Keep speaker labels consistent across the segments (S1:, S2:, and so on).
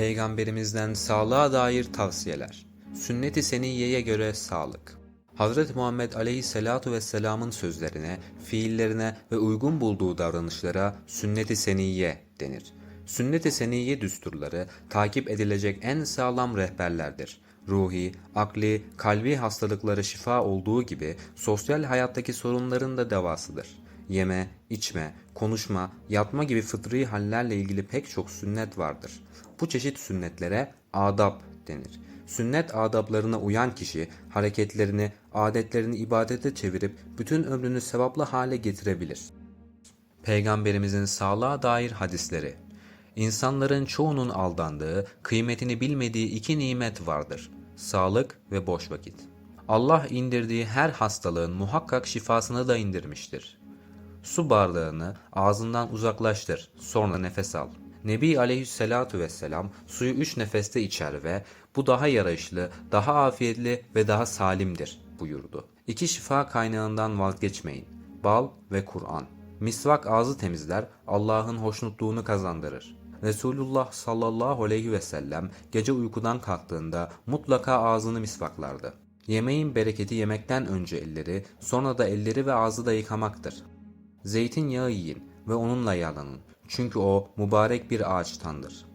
S1: Peygamberimizden sağlığa dair tavsiyeler. Sünnet-i Seniyye'ye göre sağlık. Hazreti Muhammed Aleyhisselatu Vesselam'ın sözlerine, fiillerine ve uygun bulduğu davranışlara sünnet-i seniyye denir. Sünnet-i seniyye düsturları takip edilecek en sağlam rehberlerdir. Ruhi, akli, kalbi hastalıkları şifa olduğu gibi sosyal hayattaki sorunların da devasıdır. Yeme, içme, konuşma, yatma gibi fıtri hallerle ilgili pek çok sünnet vardır. Bu çeşit sünnetlere adab denir. Sünnet adablarına uyan kişi hareketlerini, adetlerini ibadete çevirip bütün ömrünü sevaplı hale getirebilir. Peygamberimizin sağlığa dair hadisleri. İnsanların çoğunun aldandığı, kıymetini bilmediği iki nimet vardır. Sağlık ve boş vakit. Allah indirdiği her hastalığın muhakkak şifasını da indirmiştir. Su bardağını ağzından uzaklaştır, sonra nefes al. Nebi aleyhissalatu vesselam suyu üç nefeste içer ve bu daha yarayışlı, daha afiyetli ve daha salimdir buyurdu. İki şifa kaynağından vazgeçmeyin. Bal ve Kur'an. Misvak ağzı temizler, Allah'ın hoşnutluğunu kazandırır. Resulullah sallallahu aleyhi ve sellem gece uykudan kalktığında mutlaka ağzını misvaklardı. Yemeğin bereketi yemekten önce elleri, sonra da elleri ve ağzı da yıkamaktır. Zeytinyağı yiyin ve onunla yağlanın. Çünkü o mübarek bir ağaçtandır.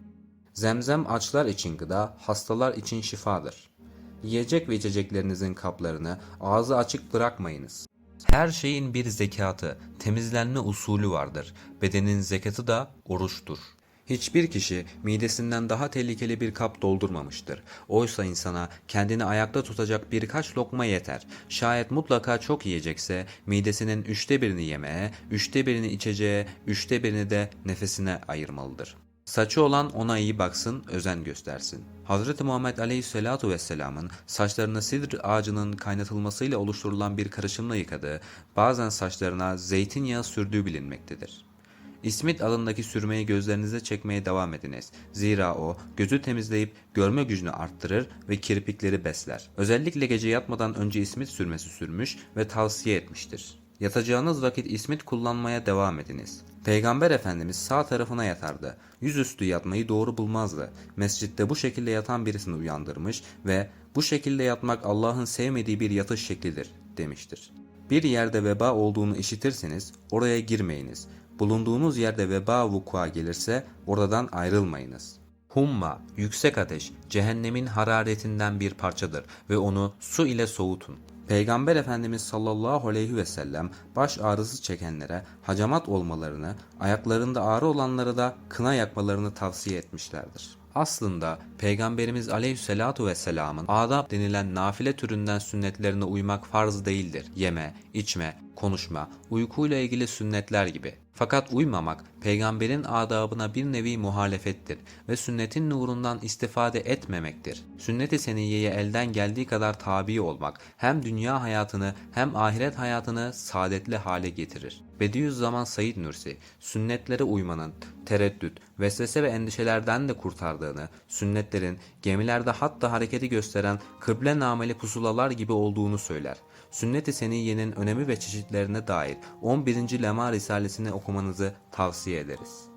S1: Zemzem açlar için gıda, hastalar için şifadır. Yiyecek ve içeceklerinizin kaplarını ağzı açık bırakmayınız. Her şeyin bir zekatı, temizlenme usulü vardır. Bedenin zekatı da oruçtur. Hiçbir kişi midesinden daha tehlikeli bir kap doldurmamıştır. Oysa insana kendini ayakta tutacak birkaç lokma yeter. Şayet mutlaka çok yiyecekse midesinin üçte birini yemeğe, üçte birini içeceğe, üçte birini de nefesine ayırmalıdır. Saçı olan ona iyi baksın, özen göstersin. Hazreti Muhammed Aleyhisselatu Vesselam'ın saçlarını sidr ağacının kaynatılmasıyla oluşturulan bir karışımla yıkadığı, bazen saçlarına zeytinyağı sürdüğü bilinmektedir. İsmit alındaki sürmeyi gözlerinize çekmeye devam ediniz. Zira o gözü temizleyip görme gücünü arttırır ve kirpikleri besler. Özellikle gece yatmadan önce ismit sürmesi sürmüş ve tavsiye etmiştir. Yatacağınız vakit ismit kullanmaya devam ediniz. Peygamber Efendimiz sağ tarafına yatardı. Yüzüstü yatmayı doğru bulmazdı. Mescitte bu şekilde yatan birisini uyandırmış ve bu şekilde yatmak Allah'ın sevmediği bir yatış şeklidir demiştir. Bir yerde veba olduğunu işitirseniz oraya girmeyiniz. Bulunduğunuz yerde veba vukua gelirse oradan ayrılmayınız. Humma, yüksek ateş, cehennemin hararetinden bir parçadır ve onu su ile soğutun. Peygamber Efendimiz sallallahu aleyhi ve sellem baş ağrısı çekenlere hacamat olmalarını, ayaklarında ağrı olanlara da kına yakmalarını tavsiye etmişlerdir. Aslında Peygamberimiz aleyhissalatu vesselamın adab denilen nafile türünden sünnetlerine uymak farz değildir. Yeme, içme, konuşma, uykuyla ilgili sünnetler gibi. Fakat uymamak peygamberin adabına bir nevi muhalefettir ve sünnetin nurundan istifade etmemektir. Sünnet-i seniyyeye elden geldiği kadar tabi olmak hem dünya hayatını hem ahiret hayatını saadetli hale getirir. Bediüzzaman Said Nursi, sünnetlere uymanın tereddüt, vesvese ve endişelerden de kurtardığını, sünnetlerin gemilerde hatta hareketi gösteren kıble nameli pusulalar gibi olduğunu söyler. Sünnet-i Seniyye'nin önemi ve çeşitlerine dair 11. Lema Risalesini okumanızı tavsiye ederiz.